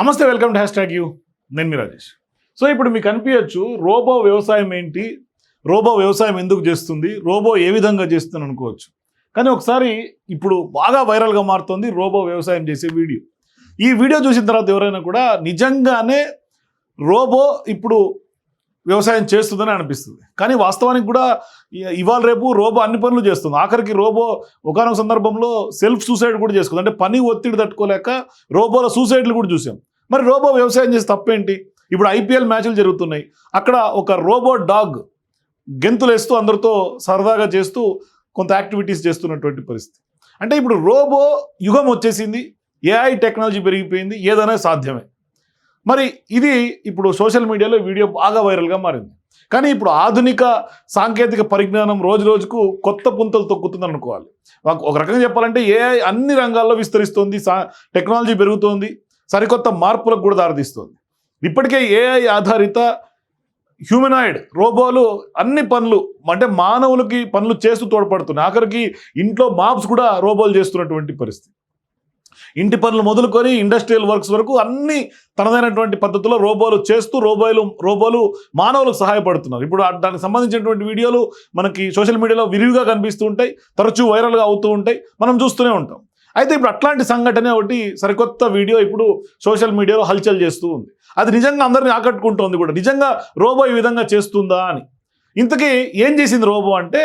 నమస్తే welcome to hashtag you. నేను మీ రాజేష్. సో ఇప్పుడు మీకు అనిపించచ్చు రోబో వ్యవసాయం ఏంటి? రోబో వ్యవసాయం ఎందుకు చేస్తుంది? రోబో ఏ విధంగా చేస్తుంది అనుకోవచ్చు. కానీ ఒకసారి ఇప్పుడు బాగా వైరల్గా మారుతుంది రోబో వ్యవసాయం చేసే వీడియో. ఈ వీడియో చూసిన తర్వాత ఎవరైనా కూడా నిజంగానే రోబో ఇప్పుడు వ్యవసాయం చేస్తుందని అనిపిస్తుంది. కానీ వాస్తవానికి కూడా ఇవాళ రేపు రోబో అన్ని పనులు చేస్తుంది. ఆఖరికి రోబో ఒకనొక సందర్భంలో సెల్ఫ్ సూసైడ్ కూడా చేసుకుంది. అంటే పని ఒత్తిడి తట్టుకోలేక రోబోల సూసైడ్లు కూడా చూసాం. మరి రోబో వ్యవసాయం చేసి తప్పేంటి ఇప్పుడు ఐపీఎల్ మ్యాచ్లు జరుగుతున్నాయి. అక్కడ ఒక రోబో డాగ్ గెంతులేస్తూ అందరితో సరదాగా చేస్తూ కొంత యాక్టివిటీస్ చేస్తున్నటువంటి పరిస్థితి. అంటే ఇప్పుడు రోబో యుగం వచ్చేసింది. ఏఐ టెక్నాలజీ పెరిగిపోయింది. ఏదైనా సాధ్యమే. మరి ఇది ఇప్పుడు సోషల్ మీడియాలో వీడియో బాగా వైరల్గా మారింది. కానీ ఇప్పుడు ఆధునిక సాంకేతిక పరిజ్ఞానం రోజు రోజుకు కొత్త పుంతలు తొక్కుతుంది అనుకోవాలి. ఒక- రకంగా చెప్పాలంటే ఏఐ అన్ని రంగాల్లో విస్తరిస్తోంది సా టెక్నాలజీ పెరుగుతోంది సరికొత్త మార్పులకు కూడా దారితీస్తుంది. ఇప్పటికే ఏఐ ఆధారిత హ్యూమనాయిడ్ రోబోలు అన్ని పనులు అంటే మానవులకి పనులు చేస్తూ తోడ్పడుతున్నాయి. ఆఖరికి ఇంట్లో మాప్స్ కూడా రోబోలు చేస్తున్నటువంటి పరిస్థితి. ఇంటి పనులు మొదలుకొని ఇండస్ట్రియల్ వర్క్స్ వరకు అన్ని తనదైనటువంటి పద్ధతిలో రోబోలు చేస్తూ రోబోలు రోబోలు మానవులకు సహాయపడుతున్నారు. ఇప్పుడు దానికి సంబంధించినటువంటి వీడియోలు మనకి సోషల్ మీడియాలో విరివిగా కనిపిస్తూ ఉంటాయి తరచూ వైరల్గా అవుతూ ఉంటాయి మనం చూస్తూనే ఉంటాం. అయితే ఇప్పుడు అట్లాంటి సంఘటన ఒకటి సరికొత్త వీడియో ఇప్పుడు సోషల్ మీడియాలో హల్చల్ చేస్తూ ఉంది. అది నిజంగా అందరిని ఆకట్టుకుంటోంది కూడా. నిజంగా రోబో ఈ విధంగా చేస్తుందా అని. ఇంతకీ ఏం చేసింది రోబో అంటే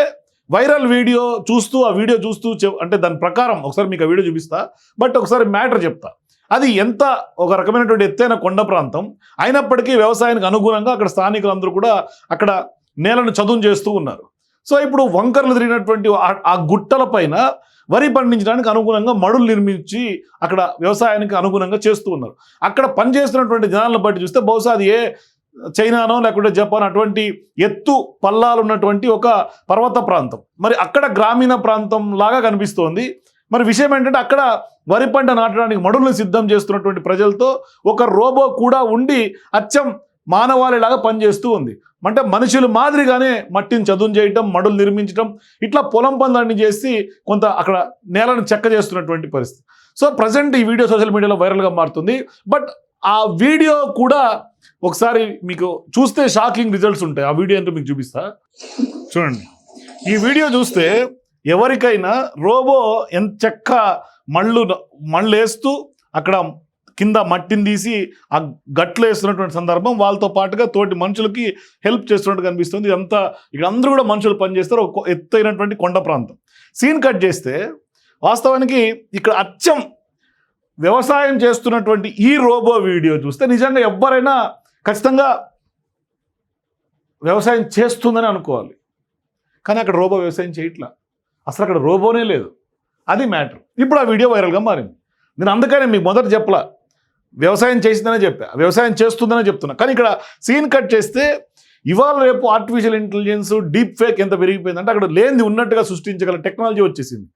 వైరల్ వీడియో చూస్తూ ఆ వీడియో చూస్తూ అంటే దాని ప్రకారం ఒకసారి మీకు ఆ వీడియో చూపిస్తా బట్ ఒకసారి మ్యాటర్ చెప్తా. అది ఎంత ఒక రకమైనటువంటి ఎత్తైన కొండ ప్రాంతం అయినప్పటికీ వ్యవసాయానికి అనుగుణంగా అక్కడ స్థానికులందరూ కూడా అక్కడ నేలను చదును చేస్తూ ఉన్నారు. సో ఇప్పుడు వంకర్లు తిరిగినటువంటి ఆ- ఆ గుట్టల పైన వరి పండించడానికి అనుగుణంగా మడులు నిర్మించి అక్కడ వ్యవసాయానికి అనుగుణంగా చేస్తూ ఉన్నారు. అక్కడ పనిచేస్తున్నటువంటి జనాలను బట్టి చూస్తే బహుశా అది ఏ చైనానో లేకుంటే జపాన్ అటువంటి ఎత్తు పల్లాలు ఉన్నటువంటి ఒక పర్వత ప్రాంతం. మరి అక్కడ గ్రామీణ ప్రాంతం లాగా కనిపిస్తోంది. మరి విషయం ఏంటంటే అక్కడ వరి పంట నాటడానికి మడులను సిద్ధం చేస్తున్నటువంటి ప్రజలతో ఒక రోబో కూడా ఉండి అచ్చం మానవాళిలాగా పనిచేస్తూ ఉంది. అంటే మనుషులు మాదిరిగానే మట్టిని చదును చేయటం మడులు నిర్మించడం ఇట్లా పొలం పనులన్నీ చేసి కొంత అక్కడ నేలను చెక్క చేస్తున్నటువంటి పరిస్థితి. సో ప్రజెంట్ ఈ వీడియో సోషల్ మీడియాలో వైరల్గా మారుతుంది. బట్ ఆ వీడియో కూడా ఒకసారి మీకు చూస్తే షాకింగ్ రిజల్ట్స్ ఉంటాయి. ఆ వీడియో అంటే మీకు చూపిస్తా. చూడండి. ఈ వీడియో చూస్తే ఎవరికైనా రోబో ఎంత చెక్క మళ్ళు మళ్ళు వేస్తూ అక్కడ కింద మట్టిని తీసి ఆ గట్లు వేస్తున్నటువంటి సందర్భం వాళ్ళతో పాటుగా తోటి మనుషులకి హెల్ప్ చేస్తున్నట్టు కనిపిస్తుంది. ఇదంతా ఇక్కడ అందరూ కూడా మనుషులు పనిచేస్తారు. ఒక ఎత్తైనటువంటి కొండ ప్రాంతం. సీన్ కట్ చేస్తే వాస్తవానికి ఇక్కడ అచ్చం వ్యవసాయం చేస్తున్నటువంటి ఈ రోబో వీడియో చూస్తే నిజంగా ఎవరైనా ఖచ్చితంగా వ్యవసాయం చేస్తుందని అనుకోవాలి. కానీ అక్కడ రోబో వ్యవసాయం చేయట్లా. అసలు అక్కడ రోబోనే లేదు. అది మ్యాటర్. ఇప్పుడు ఆ వీడియో వైరల్గా మారింది. నేను అందుకనే మీకు మొదట చెప్పలా. వ్యవసాయం చేసిందనే చెప్పా. వ్యవసాయం చేస్తుందనే చెప్తున్నా. కానీ ఇక్కడ సీన్ కట్ చేస్తే ఇవాళ రేపు ఆర్టిఫిషియల్ ఇంటెలిజెన్స్ డీప్ ఫేక్ ఎంత పెరిగిపోయిందంటే అక్కడ లేనిది ఉన్నట్టుగా సృష్టించగల టెక్నాలజీ వచ్చేసింది.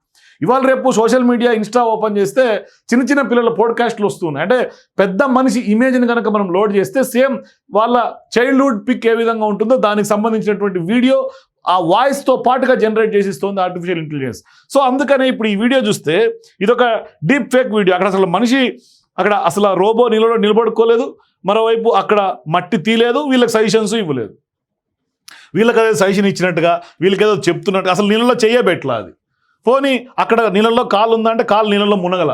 ఇవాళ రేపు సోషల్ మీడియా ఇన్స్టా ఓపెన్ చేస్తే చిన్న చిన్న పిల్లల పోడ్కాస్ట్లు వస్తున్నాయి. అంటే పెద్ద మనిషి ఇమేజ్ని కనుక మనం లోడ్ చేస్తే సేమ్ వాళ్ళ చైల్డ్హుడ్ పిక్ ఏ విధంగా ఉంటుందో దానికి సంబంధించినటువంటి వీడియో ఆ వాయిస్తో పాటుగా జనరేట్ చేసిస్తుంది ఆర్టిఫిషియల్ ఇంటెలిజెన్స్. సో అందుకనే ఇప్పుడు ఈ వీడియో చూస్తే ఇదొక డీప్ ఫేక్ వీడియో. అక్కడ అసలు మనిషి అక్కడ అసలు ఆ రోబో నిలబడ నిలబడుకోలేదు. మరోవైపు అక్కడ మట్టి తీయలేదు వీళ్ళకి సజెషన్స్ ఇవ్వలేదు. వీళ్ళకి అదే సజెషన్ ఇచ్చినట్టుగా వీళ్ళకి ఏదో చెప్తున్నట్టుగా అసలు నీళ్ళలో చేయబెట్లా అది. పోనీ అక్కడ నీళ్ళల్లో కాలు ఉందంటే కాలు నీళ్ళలో మునగల.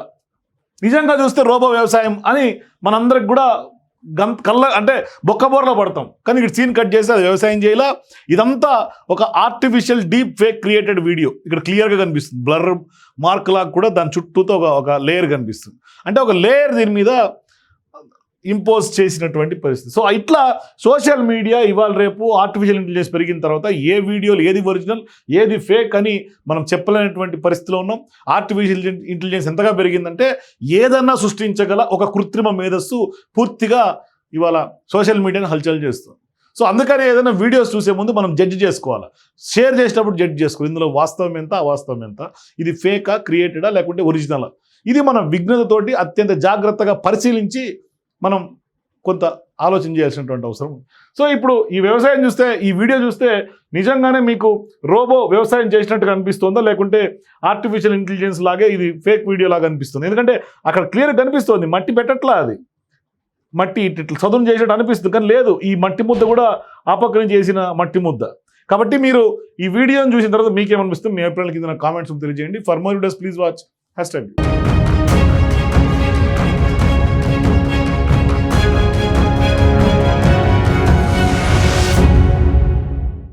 నిజంగా చూస్తే రోబో వ్యవసాయం అని మనందరికి కూడా గం కళ్ళ అంటే బొక్కబోర్లో పడతాం. కానీ ఇక్కడ సీన్ కట్ చేసి అది వ్యవసాయం చేయాల? ఇదంతా ఒక artificial deep fake created video ఇక్కడ క్లియర్గా కనిపిస్తుంది. బ్లర్ మార్క్ లాగా కూడా దాని చుట్టూతో ఒక ఒక లేయర్ కనిపిస్తుంది. అంటే ఒక లేయర్ దీని మీద ఇంపోజ్ చేసినటువంటి పరిస్థితి. సో ఇట్లా సోషల్ మీడియా ఇవాళ రేపు ఆర్టిఫిషియల్ ఇంటెలిజెన్స్ పెరిగిన తర్వాత ఏ వీడియోలు ఏది ఒరిజినల్ ఏది ఫేక్ అని మనం చెప్పలేనటువంటి పరిస్థితిలో ఉన్నాం. ఆర్టిఫిషియల్ ఇంటెలిజెన్స్ ఎంతగా పెరిగిందంటే ఏదన్నా సృష్టించగల ఒక కృత్రిమ మేధస్సు పూర్తిగా ఇవాళ సోషల్ మీడియాని హల్చల్ చేస్తుంది. సో అందుకని ఏదైనా వీడియోస్ చూసే ముందు మనం జడ్జ్ చేసుకోవాలి. షేర్ చేసేటప్పుడు జడ్జ్ చేసుకోవాలి. ఇందులో వాస్తవం ఎంత అవాస్తవం ఎంత? ఇది ఫేకా క్రియేటెడా లేకుంటే ఒరిజినలా ఇది మనం విఘ్నతతోటి అత్యంత జాగ్రత్తగా పరిశీలించి మనం కొంత ఆలోచన చేయాల్సినటువంటి అవసరం సో ఇప్పుడు ఈ వ్యవసాయం చూస్తే ఈ వీడియో చూస్తే నిజంగానే మీకు రోబో వ్యవసాయం చేసినట్టుగా అనిపిస్తుందా? లేకుంటే ఆర్టిఫిషియల్ ఇంటెలిజెన్స్ లాగే ఇది ఫేక్ వీడియో లాగా అనిపిస్తుంది? ఎందుకంటే అక్కడ క్లియర్ కనిపిస్తుంది మట్టి పెట్టట్లా అది. మట్టి ఇట్లా చదును చేసినట్టు అనిపిస్తుంది కానీ లేదు ఈ మట్టి ముద్ద కూడా ఆ చేసిన మట్టి ముద్ద. కాబట్టి మీరు ఈ వీడియోని చూసిన తర్వాత మీకేమనిపిస్తుంది? మీ అభిప్రాయాల కింద కామెంట్స్ తెలియజేయండి. For more does please watch hashtag